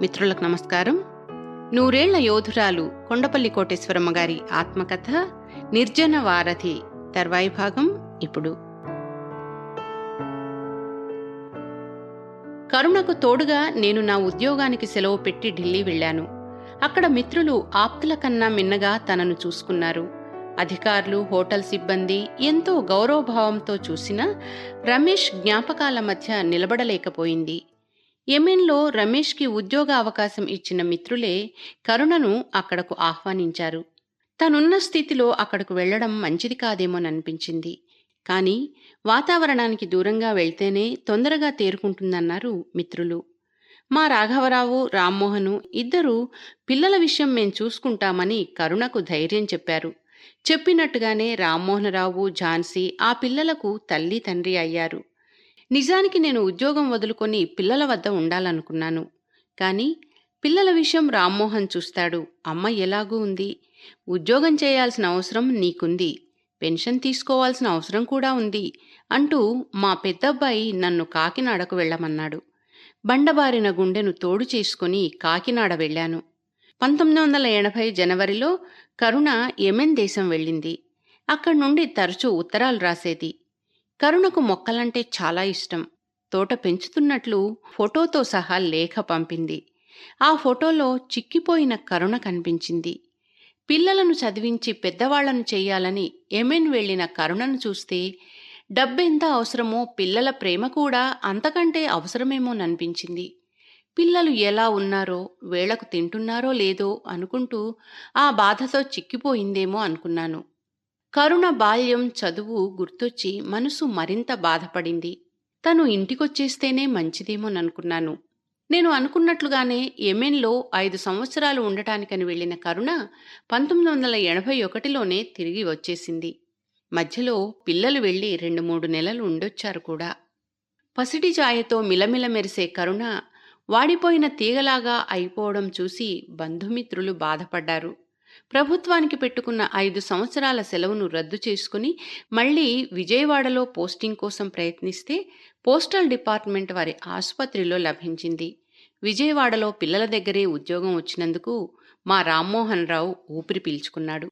మిత్రులకు నమస్కారం. నూరేళ్ళ యోధురాలు కొండపల్లి కోటేశ్వరమ్మ గారి ఆత్మకథ నిర్జన వారధి తర్వాయి భాగం ఇప్పుడు. కరుణకు తోడుగా నేను నా ఉద్యోగానికి సెలవు పెట్టి ఢిల్లీ వెళ్ళాను. అక్కడ మిత్రులు ఆప్తుల కన్నా మిన్నగా తనను చూసుకున్నారు. అధికారులు హోటల్ సిబ్బంది ఎంతో గౌరవభావంతో చూసినా రమేష్ జ్ఞాపకాల మధ్య నిలబడలేకపోయింది. యెమెన్లో రమేష్కి ఉద్యోగ అవకాశం ఇచ్చిన మిత్రులే కరుణను అక్కడకు ఆహ్వానించారు. తనున్న స్థితిలో అక్కడకు వెళ్ళడం మంచిది కాదేమోననిపించింది. కానీ వాతావరణానికి దూరంగా వెళ్తేనే తొందరగా తేరుకుంటుందన్నారు మిత్రులు. మా రాఘవరావు రామ్మోహను ఇద్దరూ పిల్లల విషయం మేం చూసుకుంటామని కరుణకు ధైర్యం చెప్పారు. చెప్పినట్టుగానే రామ్మోహనరావు ఝాన్సీ ఆ పిల్లలకు తల్లి తండ్రి అయ్యారు. నిజానికి నేను ఉద్యోగం వదులుకొని పిల్లల వద్ద ఉండాలనుకున్నాను. కానీ పిల్లల విషయం రామ్మోహన్ చూస్తాడు. అమ్మ ఎలాగూ ఉంది? ఉద్యోగం చేయాల్సిన అవసరం నీకుంది. పెన్షన్ తీసుకోవాల్సిన అవసరం కూడా ఉంది అంటూ మా పెద్దబ్బాయి నన్ను కాకినాడకు వెళ్ళమన్నాడు. బండబారిన గుండెను తోడు చేసుకుని కాకినాడ వెళ్ళాను. పంతొమ్మిది వందల ఎనభై జనవరిలో కరుణ యెమెన్ దేశం వెళ్ళింది. అక్కడి నుండి తరచూ ఉత్తరాలు రాసేది. కరుణకు మొక్కలంటే చాలా ఇష్టం. తోట పెంచుతున్నట్లు ఫోటోతో సహా లేఖ పంపింది. ఆ ఫోటోలో చిక్కిపోయిన కరుణ కనిపించింది. పిల్లలను చదివించి పెద్దవాళ్ళను చెయ్యాలని ఎమెన్ వెళ్ళిన కరుణను చూస్తే డబ్బెంత అవసరమో పిల్లల ప్రేమ కూడా అంతకంటే అవసరమేమోననిపించింది. పిల్లలు ఎలా ఉన్నారో వేళకు తింటున్నారో లేదో అనుకుంటూ ఆ బాధతో చిక్కిపోయిందేమో అనుకున్నాను. కరుణ బాల్యం చదువు గుర్తొచ్చి మనసు మరింత బాధపడింది. తను ఇంటికొచ్చేస్తేనే మంచిదేమోననుకున్నాను. నేను అనుకున్నట్లుగానే యెమెన్లో ఐదు సంవత్సరాలు ఉండటానికని వెళ్ళిన కరుణ పంతొమ్మిది వందల ఎనభై ఒకటిలోనే తిరిగి వచ్చేసింది. మధ్యలో పిల్లలు వెళ్ళి రెండు మూడు నెలలు ఉండొచ్చారు కూడా. పసిటి జాయతో మిలమిల మెరిసే కరుణ వాడిపోయిన తీగలాగా అయిపోవడం చూసి బంధుమిత్రులు బాధపడ్డారు. ప్రభుత్వానికి పెట్టుకున్న ఐదు సంవత్సరాల సెలవును రద్దు చేసుకుని మళ్ళీ విజయవాడలో పోస్టింగ్ కోసం ప్రయత్నిస్తే పోస్టల్ డిపార్ట్మెంట్ వారి ఆసుపత్రిలో లభించింది. విజయవాడలో పిల్లల దగ్గరే ఉద్యోగం వచ్చినందుకు మా రామ్మోహన్ రావు ఊపిరి పీల్చుకున్నాడు.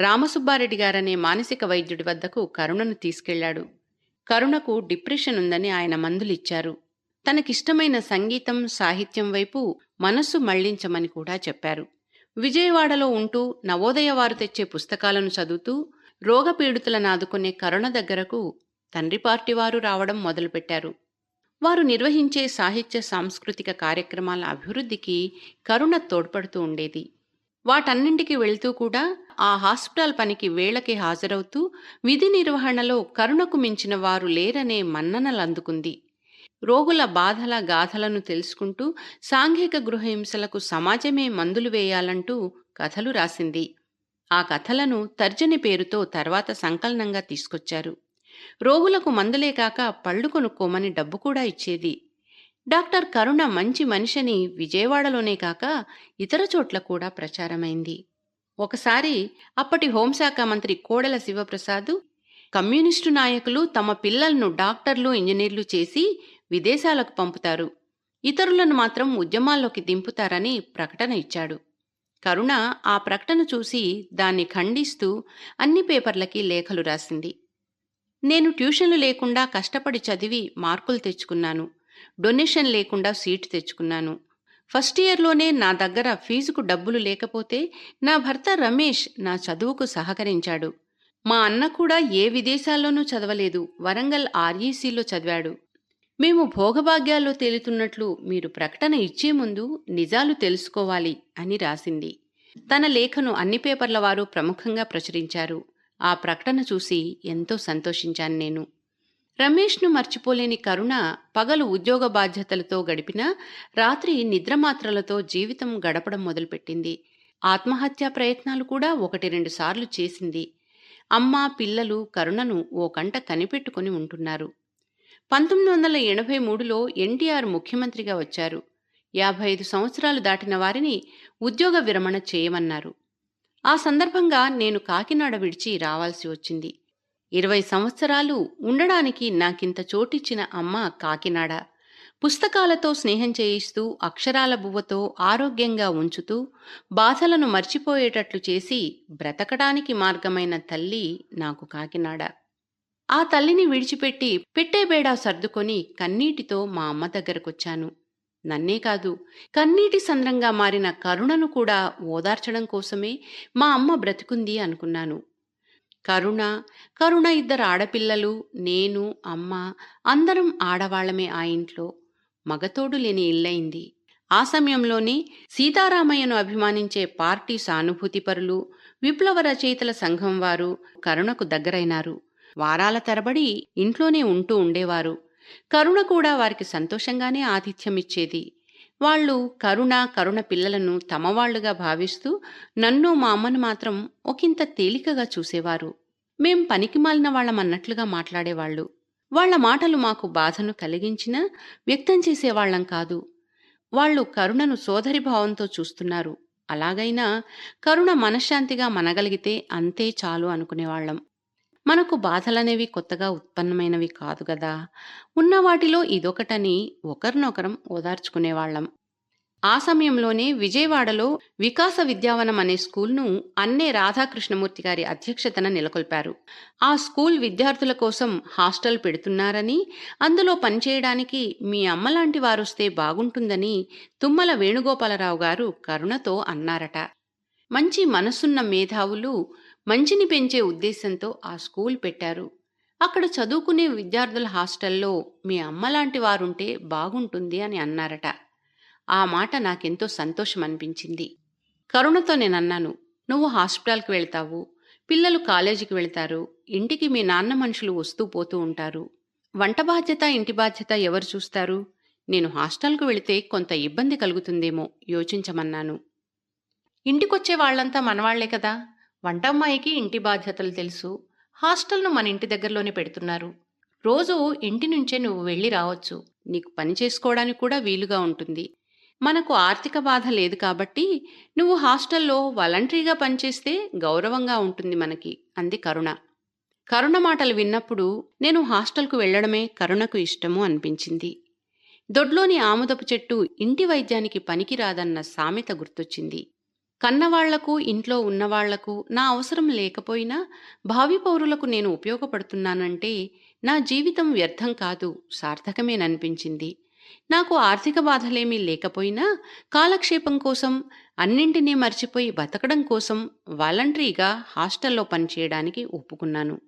రామసుబ్బారెడ్డి గారనే మానసిక వైద్యుడి వద్దకు కరుణను తీసుకెళ్ళాడు. కరుణకు డిప్రెషన్ ఉందని ఆయన మందులిచ్చారు. తనకిష్టమైన సంగీతం సాహిత్యం వైపు మనస్సు మళ్ళించమని కూడా చెప్పారు. విజయవాడలో ఉంటూ నవోదయ వారు తెచ్చే పుస్తకాలను చదువుతూ రోగపీడితులను ఆదుకునే కరుణ దగ్గరకు తండ్రి పార్టీ వారు రావడం మొదలుపెట్టారు. వారు నిర్వహించే సాహిత్య సాంస్కృతిక కార్యక్రమాల అభివృద్ధికి కరుణ తోడ్పడుతూ ఉండేది. వాటన్నింటికి వెళ్తూ కూడా ఆ హాస్పిటల్ పనికి వేళకి హాజరవుతూ విధి నిర్వహణలో కరుణకు మించిన వారు లేరనే మన్ననలందుకుంది. రోగుల బాధల గాథలను తెలుసుకుంటూ సాంఘిక గృహహింసలకు సమాజమే మందులు వేయాలంటూ కథలు రాసింది. ఆ కథలను తర్జని పేరుతో తర్వాత సంకలనంగా తీసుకొచ్చారు. రోగులకు మందులే కాక పళ్ళు కొనుక్కోమని డబ్బు కూడా ఇచ్చేది. డాక్టర్ కరుణ మంచి మనిషిని విజయవాడలోనే కాక ఇతర చోట్ల కూడా ప్రచారమైంది. ఒకసారి అప్పటి హోంశాఖ మంత్రి కోడెల శివప్రసాద్ కమ్యూనిస్టు నాయకులు తమ పిల్లలను డాక్టర్లు ఇంజనీర్లు చేసి విదేశాలకు పంపుతారు. ఇతరులను మాత్రం ఉద్యమాల్లోకి దింపుతారని ప్రకటన ఇచ్చాడు. కరుణ ఆ ప్రకటన చూసి దాన్ని ఖండిస్తూ అన్ని పేపర్లకి లేఖలు రాసింది. నేను ట్యూషన్లు లేకుండా కష్టపడి చదివి మార్కులు తెచ్చుకున్నాను. డొనేషన్ లేకుండా సీటు తెచ్చుకున్నాను. ఫస్ట్ ఇయర్లోనే నా దగ్గర ఫీజుకు డబ్బులు లేకపోతే నా భర్త రమేష్ నా చదువుకు సహకరించాడు. మా అన్న కూడా ఏ విదేశాల్లోనూ చదవలేదు. వరంగల్ ఆర్ఈసీలో చదివాడు. మేము భోగభాగ్యాల్లో తేలుతున్నట్లు మీరు ప్రకటన ఇచ్చే ముందు నిజాలు తెలుసుకోవాలి అని రాసింది. తన లేఖను అన్ని పేపర్ల వారు ప్రముఖంగా ప్రచురించారు. ఆ ప్రకటన చూసి ఎంతో సంతోషించాను నేను. రమేష్ను మర్చిపోలేని కరుణ పగలు ఉద్యోగ బాధ్యతలతో గడిపినా రాత్రి నిద్రమాత్రలతో జీవితం గడపడం మొదలుపెట్టింది. ఆత్మహత్యా ప్రయత్నాలు కూడా ఒకటి రెండు సార్లు చేసింది. అమ్మ పిల్లలు కరుణను ఓ కంట కనిపెట్టుకుని ఉంటున్నారు. పంతొమ్మిది వందల ఎనభై మూడులో ఎన్టీఆర్ ముఖ్యమంత్రిగా వచ్చారు. యాభై ఐదు సంవత్సరాలు దాటిన వారిని ఉద్యోగ విరమణ చేయమన్నారు. ఆ సందర్భంగా నేను కాకినాడ విడిచి రావాల్సి వచ్చింది. ఇరవై సంవత్సరాలు ఉండడానికి నాకింత చోటిచ్చిన అమ్మ కాకినాడ. పుస్తకాలతో స్నేహం చేయిస్తూ అక్షరాల బువ్వతో ఆరోగ్యంగా ఉంచుతూ బాధలను మర్చిపోయేటట్లు చేసి బ్రతకడానికి మార్గమైన తల్లి నాకు కాకినాడ. ఆ తల్లిని విడిచిపెట్టి పెట్టే బేడా సర్దుకొని కన్నీటితో మా అమ్మ దగ్గరకొచ్చాను. నన్నే కాదు కన్నీటి సంద్రంగా మారిన కరుణను కూడా ఓదార్చడం కోసమే మా అమ్మ బ్రతికుంది అనుకున్నాను. కరుణ కరుణ ఇద్దరు ఆడపిల్లలు నేను అమ్మ అందరం ఆడవాళ్ళమే ఆ ఇంట్లో. మగతోడు లేని ఇల్లయింది. ఆ సమయంలోనే సీతారామయ్యను అభిమానించే పార్టీ సానుభూతిపరులు విప్లవ రచయితల సంఘం వారు కరుణకు దగ్గరైనారు. వారాల తరబడి ఇంట్లోనే ఉంటూ ఉండేవారు. కరుణ కూడా వారికి సంతోషంగానే ఆతిథ్యమిచ్చేది. వాళ్ళు కరుణ కరుణ పిల్లలను తమవాళ్ళుగా భావిస్తూ నన్ను మా అమ్మను మాత్రం ఒకంత తేలికగా చూసేవారు. మేం పనికి మాలిన వాళ్ళమన్నట్లుగా మాట్లాడేవాళ్ళు. వాళ్ళ మాటలు మాకు బాధను కలిగించినా వ్యక్తం చేసేవాళ్ళం కాదు. వాళ్ళు కరుణను సోదరి భావంతో చూస్తున్నారు. అలాగైనా కరుణ మనశ్శాంతిగా మనగలిగితే అంతే చాలు అనుకునేవాళ్ళం మనకు బాధలనేవి కొత్తగా ఉత్పన్నమైనవి కాదు కదా ఉన్న వాటిలో ఇదొకటని ఒకరినొకరం ఓదార్చుకునేవాళ్ళం ఆ సమయంలోనే విజయవాడలో వికాస విద్యావనం అనే స్కూల్ను అన్నే రాధాకృష్ణమూర్తి గారి అధ్యక్షతన నెలకొల్పారు. ఆ స్కూల్ విద్యార్థుల కోసం హాస్టల్ పెడుతున్నారని అందులో పనిచేయడానికి మీ అమ్మలాంటి వారొస్తే బాగుంటుందని తుమ్మల వేణుగోపాలరావు గారు కరుణతో అన్నారట. మంచి మనసున్న మేధావులు మంచిని పెంచే ఉద్దేశంతో ఆ స్కూల్ పెట్టారు. అక్కడ చదువుకునే విద్యార్థుల హాస్టల్లో మీ అమ్మలాంటి వారుంటే బాగుంటుంది అని అన్నారట. ఆ మాట నాకెంతో సంతోషం అనిపించింది. కరుణతో నేనన్నాను నువ్వు హాస్పిటల్కి వెళ్తావు పిల్లలు కాలేజీకి వెళ్తారు ఇంటికి మీ నాన్న మనుషులు వస్తూ పోతూ ఉంటారు. వంట బాధ్యత ఇంటి బాధ్యత ఎవరు చూస్తారు? నేను హాస్టల్కు వెళితే కొంత ఇబ్బంది కలుగుతుందేమో యోచించమన్నాను. ఇంటికొచ్చే వాళ్ళంతా మనవాళ్ళే కదా! వంటమ్మాయికి ఇంటి బాధ్యతలు తెలుసు. హాస్టల్ను మన ఇంటి దగ్గరలోనే పెడుతున్నారు. రోజు ఇంటి నుంచే నువ్వు వెళ్ళి రావచ్చు. నీకు పని చేసుకోవడానికి కూడా వీలుగా ఉంటుంది. మనకు ఆర్థిక బాధ లేదు కాబట్టి నువ్వు హాస్టల్లో వాలంటరీగా పనిచేస్తే గౌరవంగా ఉంటుంది మనకి. అంది కరుణ. కరుణ మాటలు విన్నప్పుడు నేను హాస్టల్కు వెళ్ళడమే కరుణకు ఇష్టము అనిపించింది. దొడ్లోని ఆముదపు చెట్టు ఇంటి వైద్యానికి పనికిరాదన్న సామెత గుర్తొచ్చింది. కన్నవాళ్ళకు ఇంట్లో ఉన్నవాళ్ళకు నా అవసరం లేకపోయినా భావి పౌరులకు నేను ఉపయోగపడుతున్నానంటే నా జీవితం వ్యర్థం కాదు సార్థకమేననిపించింది. నాకు ఆర్థిక బాధలేమీ లేకపోయినా కాలక్షేపం కోసం అన్నింటినీ మర్చిపోయి బతకడం కోసం వాలంటరీగా హాస్టల్లో పనిచేయడానికి ఒప్పుకున్నాను.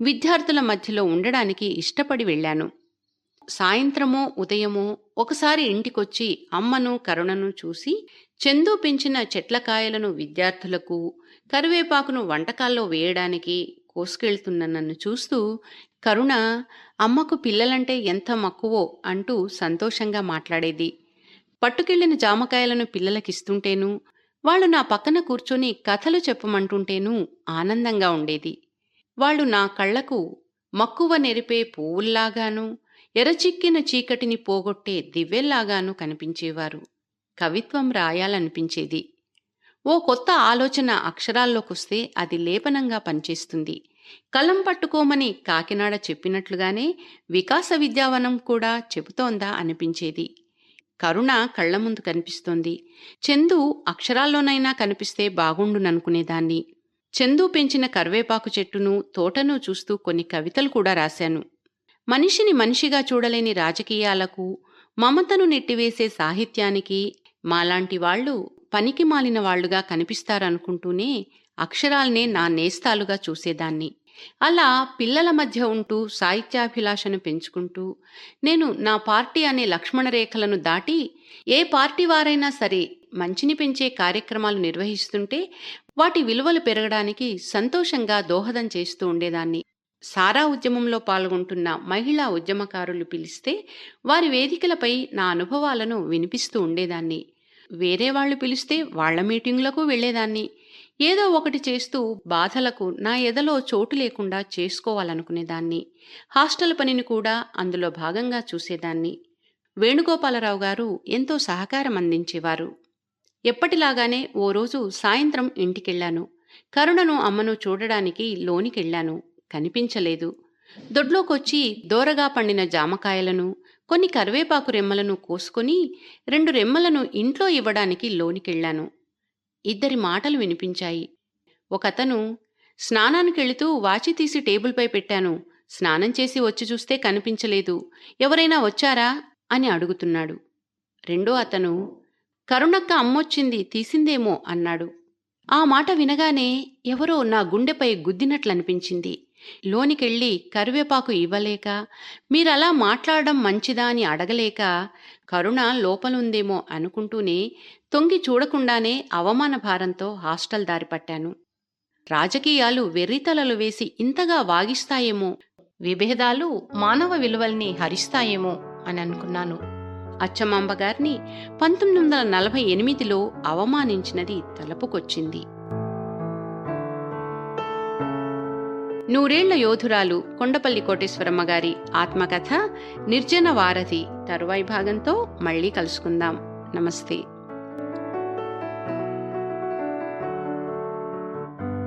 విద్యార్థుల మధ్యలో ఉండడానికి ఇష్టపడి వెళ్ళాను. సాయంత్రమో ఉదయమో ఒకసారి ఇంటికొచ్చి అమ్మను కరుణను చూసి చందు పెంచిన చెట్లకాయలను విద్యార్థులకు కరివేపాకును వంటకాల్లో వేయడానికి కోసుకెళ్తున్న నన్ను చూస్తూ కరుణ అమ్మకు పిల్లలంటే ఎంత మక్కువో అంటూ సంతోషంగా మాట్లాడేది. పట్టుకెళ్ళిన జామకాయలను పిల్లలకిస్తుంటేను వాళ్ళు నా పక్కన కూర్చొని కథలు చెప్పమంటుంటేనూ ఆనందంగా ఉండేది. వాళ్ళు నా కళ్ళకు మక్కువ నెరిపే పువ్వుల్లాగాను ఎరచిక్కిన చీకటిని పోగొట్టే దివ్వెల్లాగాను కనిపించేవారు. కవిత్వం రాయాలనిపించేది. ఓ కొత్త ఆలోచన అక్షరాల్లోకొస్తే అది లేపనంగా పనిచేస్తుంది. కలం పట్టుకోమని కాకినాడ చెప్పినట్లుగానే వికాస విద్యావనం కూడా చెబుతోందా అనిపించేది. కరుణ కళ్ళ ముందు కనిపిస్తోంది. చందు అక్షరాల్లోనైనా కనిపిస్తే బాగుండుననుకునేదాన్ని. చందు పెంచిన కరివేపాకు చెట్టును తోటను చూస్తూ కొన్ని కవితలు కూడా రాశాను. మనిషిని మనిషిగా చూడలేని రాజకీయాలకు మమతను నెట్టివేసే సాహిత్యానికి మాలాంటి వాళ్ళు పనికి మాలిన వాళ్ళుగా కనిపిస్తారనుకుంటూనే అక్షరాల్నే నా నేస్తాలుగా చూసేదాన్ని. అలా పిల్లల మధ్య ఉంటూ సాహిత్యాభిలాషను పెంచుకుంటూ నేను నా పార్టీ అనే లక్ష్మణ రేఖలను దాటి ఏ పార్టీ వారైనా సరే మంచిని పెంచే కార్యక్రమాలు నిర్వహిస్తుంటే వాటి విలువలు పెరగడానికి సంతోషంగా దోహదం చేస్తూ ఉండేదాన్ని. సారా ఉద్యమంలో పాల్గొంటున్న మహిళా ఉద్యమకారులు పిలిస్తే వారి వేదికలపై నా అనుభవాలను వినిపిస్తూ ఉండేదాన్ని. వేరే వాళ్ళు పిలిస్తే వాళ్ళ మీటింగులకు వెళ్ళేదాన్ని ఏదో ఒకటి చేస్తూ బాధలకు నా ఎదలో చోటు లేకుండా చేసుకోవాలనుకునేదాన్ని. హాస్టల్ పనిని కూడా అందులో భాగంగా చూసేదాన్ని. వేణుగోపాలరావు గారు ఎంతో సహకారం అందించేవారు. ఎప్పటిలాగానే ఓ రోజు సాయంత్రం ఇంటికెళ్ళాను కరుణను అమ్మను చూడడానికి లోనికెళ్ళాను కనిపించలేదు. దొడ్లోకొచ్చి దోరగా పండిన జామకాయలను కొన్ని కరివేపాకు రెమ్మలను కోసుకొని రెండు రెమ్మలను ఇంట్లో ఇవ్వడానికి లోనికెళ్ళాను ఇద్దరి మాటలు వినిపించాయి. ఒకతను స్నానానికెళుతూ వాచి తీసి టేబుల్పై పెట్టాను. స్నానం చేసి వచ్చి చూస్తే కనిపించలేదు. ఎవరైనా వచ్చారా? అని అడుగుతున్నాడు. రెండో అతను కరుణక్క అమ్మొచ్చింది తీసిందేమో అన్నాడు. ఆ మాట వినగానే ఎవరో నా గుండెపై గుద్దినట్లనిపించింది. లోనికెళ్ళి కరివేపాకు ఇవ్వలేక మీరలా మాట్లాడడం మంచిదా అని అడగలేక కరుణ లోపలుందేమో అనుకుంటూనే తొంగి చూడకుండానే అవమాన భారంతో హాస్టల్ దారిపట్టాను రాజకీయాలు వెర్రితలలు వేసి ఇంతగా వాగిస్తాయేమో విభేదాలు మానవ విలువల్ని హరిస్తాయేమో అని అనుకున్నాను. అచ్చమాంబ గారిని పంతొమ్మిది వందల నలభై ఎనిమిదిలో అవమానించినది తలపుకొచ్చింది. నూరేళ్ళ యోధురాలు కొండపల్లి కోటేశ్వరమ్మ గారి ఆత్మకథ నిర్జన వారధి తరువాయి భాగంతో మళ్ళీ కలుసుకుందాం. నమస్తే.